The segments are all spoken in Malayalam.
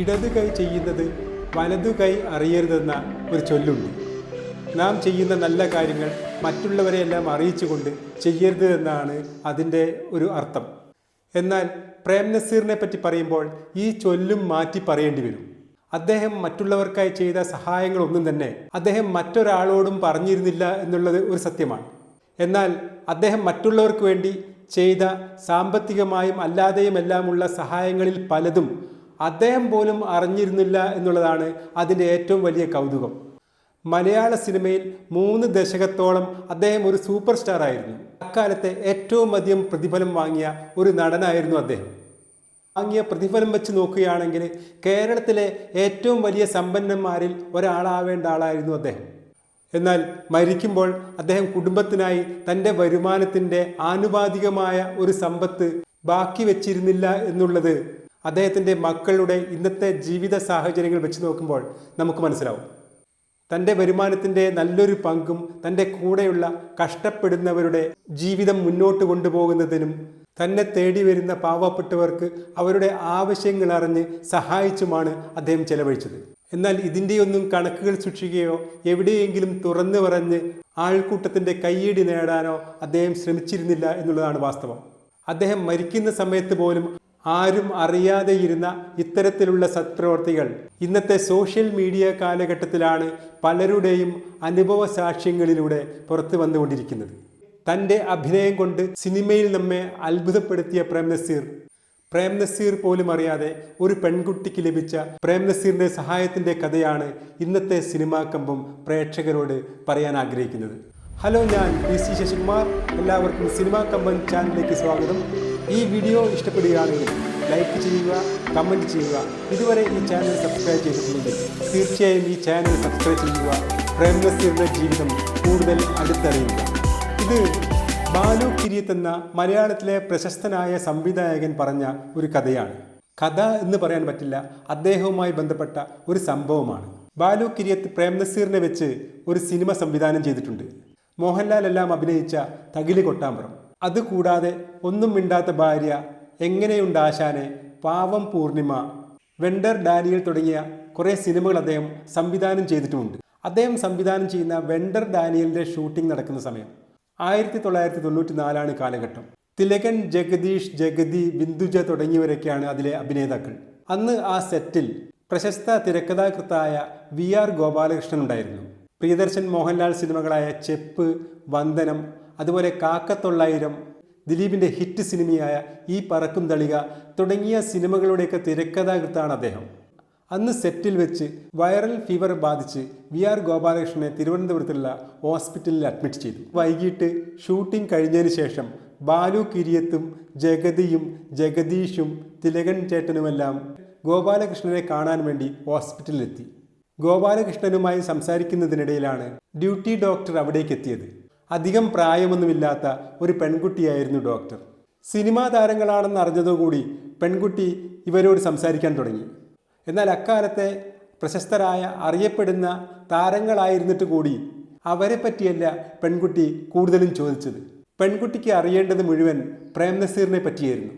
ഇടത് കൈ ചെയ്യുന്നത് വലതു കൈ അറിയരുതെന്ന ഒരു ചൊല്ലുണ്ട്. നാം ചെയ്യുന്ന നല്ല കാര്യങ്ങൾ മറ്റുള്ളവരെയെല്ലാം അറിയിച്ചുകൊണ്ട് ചെയ്യരുത് എന്നാണ് അതിന്റെ ഒരു അർത്ഥം. എന്നാൽ പ്രേം നസീറിനെ പറ്റി പറയുമ്പോൾ ഈ ചൊല്ലും മാറ്റി പറയേണ്ടി വരും. അദ്ദേഹം മറ്റുള്ളവർക്കായി ചെയ്ത സഹായങ്ങളൊന്നും തന്നെ അദ്ദേഹം മറ്റൊരാളോടും പറഞ്ഞിരുന്നില്ല എന്നുള്ളത് ഒരു സത്യമാണ്. എന്നാൽ അദ്ദേഹം മറ്റുള്ളവർക്ക് വേണ്ടി ചെയ്ത സാമ്പത്തികമായും അല്ലാതെയുമെല്ലാമുള്ള സഹായങ്ങളിൽ പലതും അദ്ദേഹം പോലും അറിഞ്ഞിരുന്നില്ല എന്നുള്ളതാണ് അതിന്റെ ഏറ്റവും വലിയ കൗതുകം. മലയാള സിനിമയിൽ മൂന്ന് ദശകത്തോളം അദ്ദേഹം ഒരു സൂപ്പർ സ്റ്റാർ ആയിരുന്നു. അക്കാലത്തെ ഏറ്റവും അധികം പ്രതിഫലം വാങ്ങിയ ഒരു നടനായിരുന്നു അദ്ദേഹം. വാങ്ങിയ പ്രതിഫലം വെച്ച് നോക്കുകയാണെങ്കിൽ കേരളത്തിലെ ഏറ്റവും വലിയ സമ്പന്നന്മാരിൽ ഒരാളാവേണ്ട ആളായിരുന്നു അദ്ദേഹം. എന്നാൽ മരിക്കുമ്പോൾ അദ്ദേഹം കുടുംബത്തിനായി തന്റെ വരുമാനത്തിന്റെ ആനുപാതികമായ ഒരു സമ്പത്ത് ബാക്കി വെച്ചിരുന്നില്ല എന്നുള്ളത് അദ്ദേഹത്തിന്റെ മക്കളുടെ ഇന്നത്തെ ജീവിത സാഹചര്യങ്ങൾ വെച്ച് നോക്കുമ്പോൾ നമുക്ക് മനസ്സിലാവും. തന്റെ വരുമാനത്തിന്റെ നല്ലൊരു പങ്കും തന്റെ കൂടെയുള്ള കഷ്ടപ്പെടുന്നവരുടെ ജീവിതം മുന്നോട്ട് കൊണ്ടുപോകുന്നതിനും തന്നെ തേടി വരുന്ന പാവപ്പെട്ടവർക്ക് അവരുടെ ആവശ്യങ്ങൾ അറിഞ്ഞ് സഹായിച്ചുമാണ് അദ്ദേഹം ചെലവഴിച്ചത്. എന്നാൽ ഇതിന്റെയൊന്നും കണക്കുകൾ സൂക്ഷിക്കുകയോ എവിടെയെങ്കിലും തുറന്നു പറഞ്ഞ് ആൾക്കൂട്ടത്തിന്റെ കയ്യടി നേടാനോ അദ്ദേഹം ശ്രമിച്ചിരുന്നില്ല എന്നുള്ളതാണ് വാസ്തവം. അദ്ദേഹം മരിക്കുന്ന സമയത്ത് പോലും ആരും അറിയാതെ ഇരുന്ന ഇത്തരത്തിലുള്ള സത്പ്രവർത്തികൾ ഇന്നത്തെ സോഷ്യൽ മീഡിയ കാലഘട്ടത്തിലാണ് പലരുടെയും അനുഭവ സാക്ഷ്യങ്ങളിലൂടെ പുറത്തു വന്നുകൊണ്ടിരിക്കുന്നത്. തന്റെ അഭിനയം കൊണ്ട് സിനിമയിൽ നമ്മെ അത്ഭുതപ്പെടുത്തിയ പ്രേംനസീർ പ്രേംനസീർ പ്രേം നസീർ പോലും അറിയാതെ ഒരു പെൺകുട്ടിക്ക് ലഭിച്ച പ്രേം സഹായത്തിന്റെ കഥയാണ് ഇന്നത്തെ സിനിമാ കമ്പം പ്രേക്ഷകരോട് പറയാൻ ആഗ്രഹിക്കുന്നത്. ഹലോ ഞാൻ പി സി ശശികുമാർ. എല്ലാവർക്കും സിനിമാ കമ്പൻ ചാനലിലേക്ക് സ്വാഗതം. ഈ വീഡിയോ ഇഷ്ടപ്പെടുകയാണെങ്കിൽ ലൈക്ക് ചെയ്യുക കമന്റ് ചെയ്യുക. ഇതുവരെ ഈ ചാനൽ സബ്സ്ക്രൈബ് ചെയ്തിട്ടുണ്ടെങ്കിൽ തീർച്ചയായും ഈ ചാനൽ സബ്സ്ക്രൈബ് ചെയ്യുക. പ്രേം ജീവിതം കൂടുതൽ അടുത്തറിയുക. ഇത് ബാലു കിരിയത്ത് എന്ന മലയാളത്തിലെ പ്രശസ്തനായ സംവിധായകൻ പറഞ്ഞ ഒരു കഥയാണ്. കഥ എന്ന് പറയാൻ പറ്റില്ല അദ്ദേഹവുമായി ബന്ധപ്പെട്ട ഒരു സംഭവമാണ്. ബാലു കിരിയത്ത് പ്രേംനസീറിനെ വെച്ച് ഒരു സിനിമ സംവിധാനം ചെയ്തിട്ടുണ്ട്. മോഹൻലാൽ എല്ലാം അഭിനയിച്ച തകിൽ കൊട്ടാമ്പുറം. അതുകൂടാതെ ഒന്നും മിണ്ടാത്ത ഭാര്യ എങ്ങനെയുണ്ട് ആശാനെ? പാവം പൂർണിമ. വെണ്ടർ ഡാനിയൽ തുടങ്ങിയ കുറേ സിനിമകൾ അദ്ദേഹം സംവിധാനം ചെയ്തിട്ടുമുണ്ട്. അദ്ദേഹം സംവിധാനം ചെയ്യുന്ന വെണ്ടർ ഡാനിയലിന്റെ ഷൂട്ടിംഗ് നടക്കുന്ന സമയം ആയിരത്തി തൊള്ളായിരത്തി തൊണ്ണൂറ്റി നാലാണ് കാലഘട്ടം. തിലകൻ ജഗദീഷ് ജഗതി ബിന്ദുജ തുടങ്ങിയവരൊക്കെയാണ് അതിലെ അഭിനേതാക്കൾ. അന്ന് ആ സെറ്റിൽ പ്രശസ്ത തിരക്കഥാകൃത്തായ വി ആർ ഗോപാലകൃഷ്ണൻ ഉണ്ടായിരുന്നു. പ്രിയദർശൻ മോഹൻലാൽ സിനിമകളായ ചെപ്പ് വന്ദനം അതുപോലെ കാക്കത്തൊള്ളായിരം ദിലീപിന്റെ ഹിറ്റ് സിനിമയായ ഈ പറക്കും തളിക തുടങ്ങിയ സിനിമകളുടെയൊക്കെ തിരക്കഥാകൃത്താണ് അദ്ദേഹം. അന്ന് സെറ്റിൽ വെച്ച് വൈറൽ ഫീവർ ബാധിച്ച് വി ആർ ഗോപാലകൃഷ്ണനെ തിരുവനന്തപുരത്തുള്ള ഹോസ്പിറ്റലിൽ അഡ്മിറ്റ് ചെയ്തു. വൈകിട്ട് ഷൂട്ടിംഗ് കഴിഞ്ഞതിന് ശേഷം ബാലു കിരിയത്തും ജഗതിയും ജഗദീഷും തിലകൻ ചേട്ടനുമെല്ലാം ഗോപാലകൃഷ്ണനെ കാണാൻ വേണ്ടി ഹോസ്പിറ്റലിലെത്തി. ഗോപാലകൃഷ്ണനുമായി സംസാരിക്കുന്നതിനിടയിലാണ് ഡ്യൂട്ടി ഡോക്ടർ അവിടേക്ക് എത്തിയത്. അധികം പ്രായമൊന്നുമില്ലാത്ത ഒരു പെൺകുട്ടിയായിരുന്നു ഡോക്ടർ. സിനിമാ താരങ്ങളാണെന്ന് അറിഞ്ഞതോടുകൂടി പെൺകുട്ടി ഇവരോട് സംസാരിക്കാൻ തുടങ്ങി. എന്നാൽ അക്കാലത്തെ പ്രശസ്തരായ അറിയപ്പെടുന്ന താരങ്ങളായിരുന്നിട്ട് കൂടി അവരെ പറ്റിയല്ല പെൺകുട്ടി കൂടുതലും ചോദിച്ചത്. പെൺകുട്ടിക്ക് അറിയേണ്ടത് മുഴുവൻ പ്രേം നസീറിനെ പറ്റിയായിരുന്നു.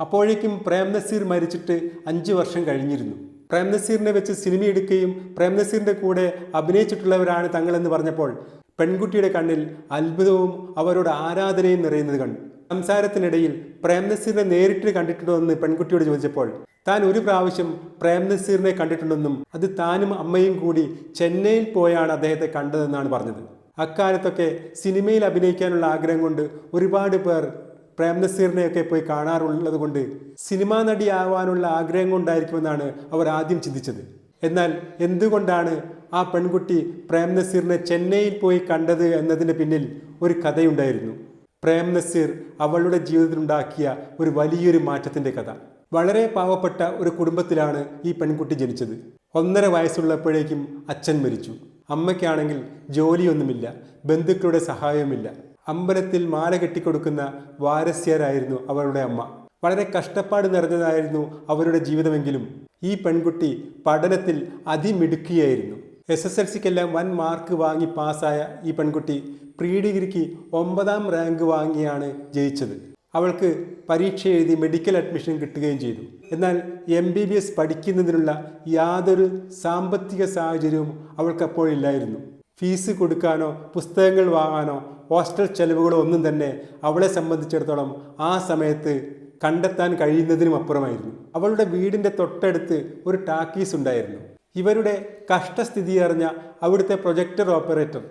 അപ്പോഴേക്കും പ്രേം നസീർ മരിച്ചിട്ട് അഞ്ച് വർഷം കഴിഞ്ഞിരുന്നു. പ്രേം നസീറിനെ വെച്ച് സിനിമ എടുക്കുകയും പ്രേം നസീറിന്റെ കൂടെ അഭിനയിച്ചിട്ടുള്ളവരാണ് തങ്ങളെന്ന് പറഞ്ഞപ്പോൾ പെൺകുട്ടിയുടെ കണ്ണിൽ അത്ഭുതവും അവരോട് ആരാധനയും നിറയുന്നത് കണ്ടു. സംസാരത്തിനിടയിൽ പ്രേംനസീറിനെ നേരിട്ട് കണ്ടിട്ടുണ്ടോ എന്ന് പെൺകുട്ടിയോട് ചോദിച്ചപ്പോൾ താൻ ഒരു പ്രാവശ്യം പ്രേംനസീറിനെ കണ്ടിട്ടുണ്ടെന്നും അത് താനും അമ്മയും കൂടി ചെന്നൈയിൽ പോയാണ് അദ്ദേഹത്തെ കണ്ടതെന്നാണ് പറഞ്ഞത്. അക്കാലത്തൊക്കെ സിനിമയിൽ അഭിനയിക്കാനുള്ള ആഗ്രഹം കൊണ്ട് ഒരുപാട് പേർ പ്രേം നസീറിനെയൊക്കെ പോയി കാണാറുള്ളത് കൊണ്ട് സിനിമാ നടിയാവാനുള്ള ആഗ്രഹം കൊണ്ടായിരിക്കുമെന്നാണ് അവർ ആദ്യം ചിന്തിച്ചത്. എന്നാൽ എന്തുകൊണ്ടാണ് ആ പെൺകുട്ടി പ്രേം നസീറിനെ ചെന്നൈയിൽ പോയി കണ്ടത് എന്നതിന് പിന്നിൽ ഒരു കഥയുണ്ടായിരുന്നു. പ്രേം നസീർ അവളുടെ ജീവിതത്തിലുണ്ടാക്കിയ ഒരു വലിയൊരു മാറ്റത്തിന്റെ കഥ. വളരെ പാവപ്പെട്ട ഒരു കുടുംബത്തിലാണ് ഈ പെൺകുട്ടി ജനിച്ചത്. ഒന്നര വയസ്സുള്ളപ്പോഴേക്കും അച്ഛൻ മരിച്ചു. അമ്മയ്ക്കാണെങ്കിൽ ജോലിയൊന്നുമില്ല ബന്ധുക്കളുടെ സഹായവുമില്ല. അമ്പലത്തിൽ മാല കെട്ടിക്കൊടുക്കുന്ന വാരസ്യരായിരുന്നു അവരുടെ അമ്മ. വളരെ കഷ്ടപ്പാട് നിറഞ്ഞതായിരുന്നു അവരുടെ ജീവിതമെങ്കിലും ഈ പെൺകുട്ടി പഠനത്തിൽ അതിമിടുക്കിയായിരുന്നു. എസ് എസ് എൽ സിക്കെല്ലാം വൻ മാർക്ക് വാങ്ങി പാസ്സായ ഈ പെൺകുട്ടി പ്രീ ഡിഗ്രിക്ക് ഒമ്പതാം റാങ്ക് വാങ്ങിയാണ് ജയിച്ചത്. അവൾക്ക് പരീക്ഷ എഴുതി മെഡിക്കൽ അഡ്മിഷൻ കിട്ടുകയും ചെയ്തു. എന്നാൽ എം ബി ബി എസ് പഠിക്കുന്നതിനുള്ള യാതൊരു സാമ്പത്തിക സാഹചര്യവും അവൾക്കപ്പോഴില്ലായിരുന്നു. ഫീസ് കൊടുക്കാനോ പുസ്തകങ്ങൾ വാങ്ങാനോ ഹോസ്റ്റൽ ചെലവുകളോ ഒന്നും തന്നെ അവളെ സംബന്ധിച്ചിടത്തോളം ആ സമയത്ത് കണ്ടെത്താൻ കഴിയുന്നതിനും അപ്പുറമായിരുന്നു. അവളുടെ വീടിന്റെ തൊട്ടടുത്ത് ഒരു ടാക്കീസ് ഉണ്ടായിരുന്നു. ഇവരുടെ കഷ്ടസ്ഥിതി അറിഞ്ഞ അവിടുത്തെ പ്രൊജക്ടർ ഓപ്പറേറ്റർ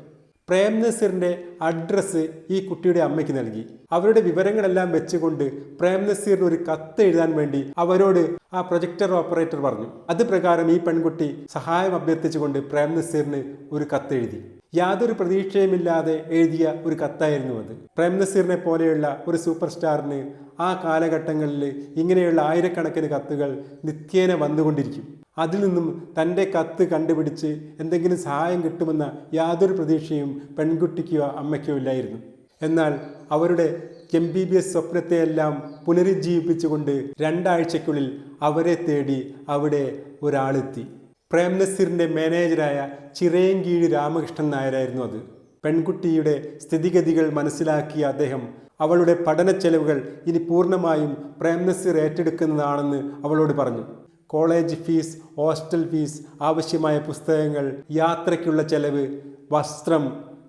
പ്രേം നസീറിന്റെ അഡ്രസ്സ് ഈ കുട്ടിയുടെ അമ്മയ്ക്ക് നൽകി. അവരുടെ വിവരങ്ങളെല്ലാം വെച്ചുകൊണ്ട് പ്രേം നസീറിന് ഒരു കത്ത് എഴുതാൻ വേണ്ടി അവരോട് ആ പ്രൊജക്ടർ ഓപ്പറേറ്റർ പറഞ്ഞു. അത് പ്രകാരം ഈ പെൺകുട്ടി സഹായം അഭ്യർത്ഥിച്ചുകൊണ്ട് പ്രേം നസീറിന് ഒരു കത്ത് എഴുതി. യാതൊരു പ്രതീക്ഷയുമില്ലാതെ എഴുതിയ ഒരു കത്തായിരുന്നു അത്. പ്രേം നസീറിനെ പോലെയുള്ള ഒരു സൂപ്പർ സ്റ്റാറിന് ആ കാലഘട്ടങ്ങളിൽ ഇങ്ങനെയുള്ള ആയിരക്കണക്കിന് കത്തുകൾ നിത്യേന വന്നുകൊണ്ടിരിക്കും. അതിൽ നിന്നും തന്റെ കത്ത് കണ്ടുപിടിച്ച് എന്തെങ്കിലും സഹായം കിട്ടുമെന്ന യാതൊരു പ്രതീക്ഷയും പെൺകുട്ടിക്കോ അമ്മയ്ക്കോ ഇല്ലായിരുന്നു. എന്നാൽ അവരുടെ എം ബി ബി എസ് സ്വപ്നത്തെയെല്ലാം പുനരുജ്ജീവിപ്പിച്ചുകൊണ്ട് രണ്ടാഴ്ചയ്ക്കുള്ളിൽ അവരെ തേടി അവിടെ ഒരാളെത്തി. പ്രേം നസീറിന്റെ മാനേജരായ ചിറയൻകീഴ് രാമകൃഷ്ണൻ നായരായിരുന്നു അത്. പെൺകുട്ടിയുടെ സ്ഥിതിഗതികൾ മനസ്സിലാക്കിയ അദ്ദേഹം അവളുടെ പഠന ചെലവുകൾ ഇനി പൂർണമായും പ്രേം നസീർ ഏറ്റെടുക്കുന്നതാണെന്ന് അവളോട് പറഞ്ഞു. കോളേജ് ഫീസ് ഹോസ്റ്റൽ ഫീസ് ആവശ്യമായ പുസ്തകങ്ങൾ യാത്രയ്ക്കുള്ള ചെലവ് വസ്ത്രം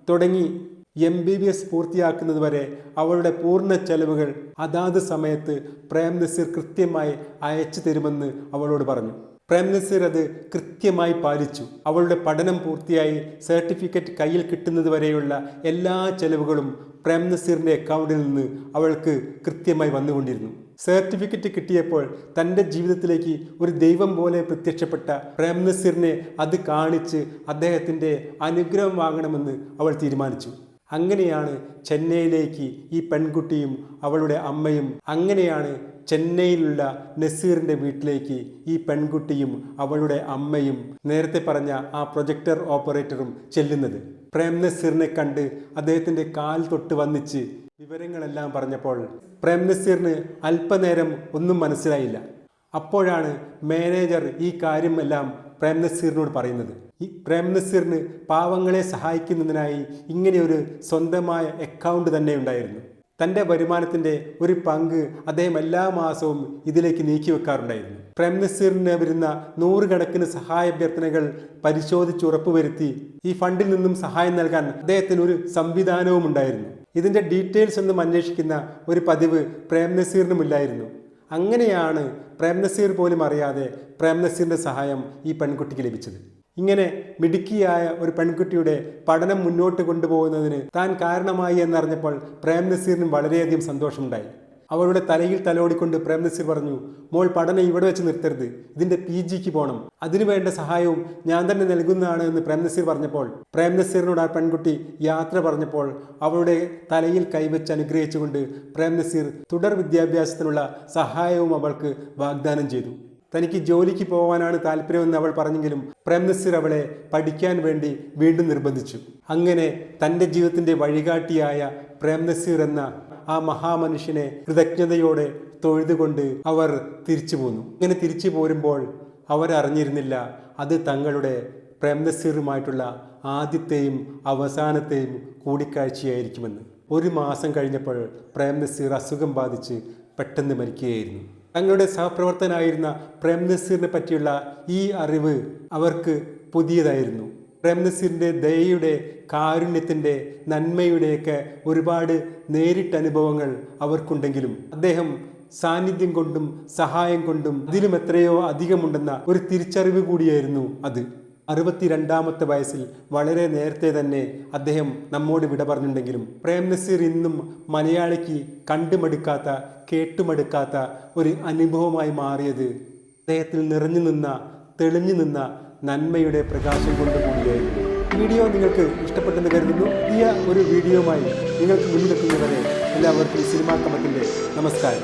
തുടങ്ങി എം ബി ബി എസ് പൂർത്തിയാക്കുന്നത് വരെ അവളുടെ പൂർണ ചെലവുകൾ അതാത് സമയത്ത് പ്രേം നസീർ കൃത്യമായി അയച്ചു തരുമെന്ന് അവളോട് പറഞ്ഞു. പ്രേം നസീർ അത് കൃത്യമായി പാലിച്ചു. അവളുടെ പഠനം പൂർത്തിയായി സർട്ടിഫിക്കറ്റ് കയ്യിൽ കിട്ടുന്നത് വരെയുള്ള എല്ലാ ചെലവുകളും പ്രേം നസീറിന്റെ അക്കൗണ്ടിൽ നിന്ന് അവൾക്ക് കൃത്യമായി വന്നുകൊണ്ടിരുന്നു. സർട്ടിഫിക്കറ്റ് കിട്ടിയപ്പോൾ തന്റെ ജീവിതത്തിലേക്ക് ഒരു ദൈവം പോലെ പ്രത്യക്ഷപ്പെട്ട പ്രേം നസീറിനെ അത് കാണിച്ച് അദ്ദേഹത്തിന്റെ അനുഗ്രഹം വാങ്ങണമെന്ന് അവൾ തീരുമാനിച്ചു. അങ്ങനെയാണ് ചെന്നൈയിലേക്ക് ഈ പെൺകുട്ടിയും അവളുടെ അമ്മയും അങ്ങനെയാണ് ചെന്നൈയിലുള്ള നസീറിന്റെ വീട്ടിലേക്ക് ഈ പെൺകുട്ടിയും അവളുടെ അമ്മയും നേരത്തെ പറഞ്ഞ ആ പ്രൊജക്ടർ ഓപ്പറേറ്ററും ചെല്ലുന്നത്. പ്രേം നസീറിനെ കണ്ട് അദ്ദേഹത്തിന്റെ കാൽ തൊട്ട് വന്നിച്ച് വിവരങ്ങളെല്ലാം പറഞ്ഞപ്പോൾ പ്രേം നസീറിന് അല്പനേരം ഒന്നും മനസ്സിലായില്ല. അപ്പോഴാണ് മാനേജർ ഈ കാര്യമെല്ലാം പ്രേം നസീറിനോട് പറയുന്നത്. ഈ പ്രേം നസീറിന് പാവങ്ങളെ സഹായിക്കുന്നതിനായി ഇങ്ങനെയൊരു സ്വന്തമായ അക്കൗണ്ട് തന്നെ ഉണ്ടായിരുന്നു. തന്റെ വരുമാനത്തിന്റെ ഒരു പങ്ക് അദ്ദേഹം എല്ലാ മാസവും ഇതിലേക്ക് നീക്കി വെക്കാറുണ്ടായിരുന്നു. പ്രേം നസീറിന് വരുന്ന നൂറുകണക്കിന് സഹായ അഭ്യർത്ഥനകൾ പരിശോധിച്ച് ഉറപ്പുവരുത്തി ഈ ഫണ്ടിൽ നിന്നും സഹായം നൽകാൻ അദ്ദേഹത്തിന് ഒരു സംവിധാനവും ഉണ്ടായിരുന്നു. ഇതിന്റെ ഡീറ്റെയിൽസ് ഒന്നും അന്വേഷിക്കുന്ന ഒരു പതിവ് പ്രേം നസീറിനുമില്ലായിരുന്നു അങ്ങനെയാണ് പ്രേം നസീർ പോലും അറിയാതെ പ്രേം നസീറിന്റെ സഹായം ഈ പെൺകുട്ടിക്ക് ലഭിച്ചത്. ഇങ്ങനെ മിടുക്കിയായ ഒരു പെൺകുട്ടിയുടെ പഠനം മുന്നോട്ട് കൊണ്ടുപോകുന്നതിന് താൻ കാരണമായി എന്നറിഞ്ഞപ്പോൾ പ്രേം നസീറിനും വളരെയധികം സന്തോഷമുണ്ടായി. അവളുടെ തലയിൽ തലോടിക്കൊണ്ട് പ്രേംനസീർ പറഞ്ഞു മോൾ പഠനം ഇവിടെ വെച്ച് നിർത്തരുത് ഇതിന്റെ പി ജിക്ക് പോകണം അതിനു വേണ്ട സഹായവും ഞാൻ തന്നെ നൽകുന്നതാണ് എന്ന് പ്രേംനസീർ പറഞ്ഞപ്പോൾ പ്രേംനസീറിനോട് ആ പെൺകുട്ടി യാത്ര പറഞ്ഞപ്പോൾ അവളുടെ തലയിൽ കൈവച്ച് അനുഗ്രഹിച്ചുകൊണ്ട് പ്രേംനസീർ തുടർ വിദ്യാഭ്യാസത്തിനുള്ള സഹായവും അവൾക്ക് വാഗ്ദാനം ചെയ്തു. തനിക്ക് ജോലിക്ക് പോകാനാണ് താല്പര്യമെന്ന് അവൾ പറഞ്ഞെങ്കിലും പ്രേംനസീർ അവളെ പഠിക്കാൻ വേണ്ടി വീണ്ടും നിർബന്ധിച്ചു. അങ്ങനെ തന്റെ ജീവിതത്തിന്റെ വഴികാട്ടിയായ പ്രേംനസീർ എന്ന ആ മഹാമനുഷ്യനെ കൃതജ്ഞതയോടെ തൊഴുതുകൊണ്ട് അവർ തിരിച്ചു പോന്നു. ഇങ്ങനെ തിരിച്ചു പോരുമ്പോൾ അവരറിഞ്ഞിരുന്നില്ല അത് തങ്ങളുടെ പ്രേംനസീറുമായിട്ടുള്ള ആദ്യത്തെയും അവസാനത്തെയും കൂടിക്കാഴ്ചയായിരിക്കുമെന്ന്. ഒരു മാസം കഴിഞ്ഞപ്പോൾ പ്രേംനസീർ അസുഖം ബാധിച്ച് പെട്ടെന്ന് മരിക്കുകയായിരുന്നു. തങ്ങളുടെ സഹപ്രവർത്തനായിരുന്ന പ്രേം നസീറിനെ പറ്റിയുള്ള ഈ അറിവ് അവർക്ക് പുതിയതായിരുന്നു. പ്രേം നസീറിന്റെ ദയയുടെ കാരുണ്യത്തിന്റെ നന്മയുടെയൊക്കെ ഒരുപാട് നേരിട്ട അനുഭവങ്ങൾ അവർക്കുണ്ടെങ്കിലും അദ്ദേഹം സാന്നിധ്യം കൊണ്ടും സഹായം കൊണ്ടും ഇതിലും എത്രയോ അധികമുണ്ടെന്ന ഒരു തിരിച്ചറിവ് കൂടിയായിരുന്നു അത്. അറുപത്തിരണ്ടാമത്തെ വയസ്സിൽ വളരെ നേരത്തെ തന്നെ അദ്ദേഹം നമ്മോട് വിട പറഞ്ഞിട്ടുണ്ടെങ്കിലും പ്രേം നസീർ ഇന്നും മലയാളിക്ക് കണ്ടുമടുക്കാത്ത കേട്ടുമടുക്കാത്ത ഒരു അനുഭവമായി മാറിയത് അദ്ദേഹത്തിൽ നിറഞ്ഞു നിന്ന തെളിഞ്ഞു നിന്ന നന്മയുടെ പ്രകാശം കൊണ്ട് കൂടിയായിരുന്നു. വീഡിയോ നിങ്ങൾക്ക് ഇഷ്ടപ്പെട്ടെന്ന് കരുതുന്നു. പുതിയ ഒരു വീഡിയോയുമായി നിങ്ങൾക്ക് മുന്നിലെത്തുന്നവരെ എല്ലാവർക്കും സിനിമാ കമത്തിന്റെ നമസ്കാരം.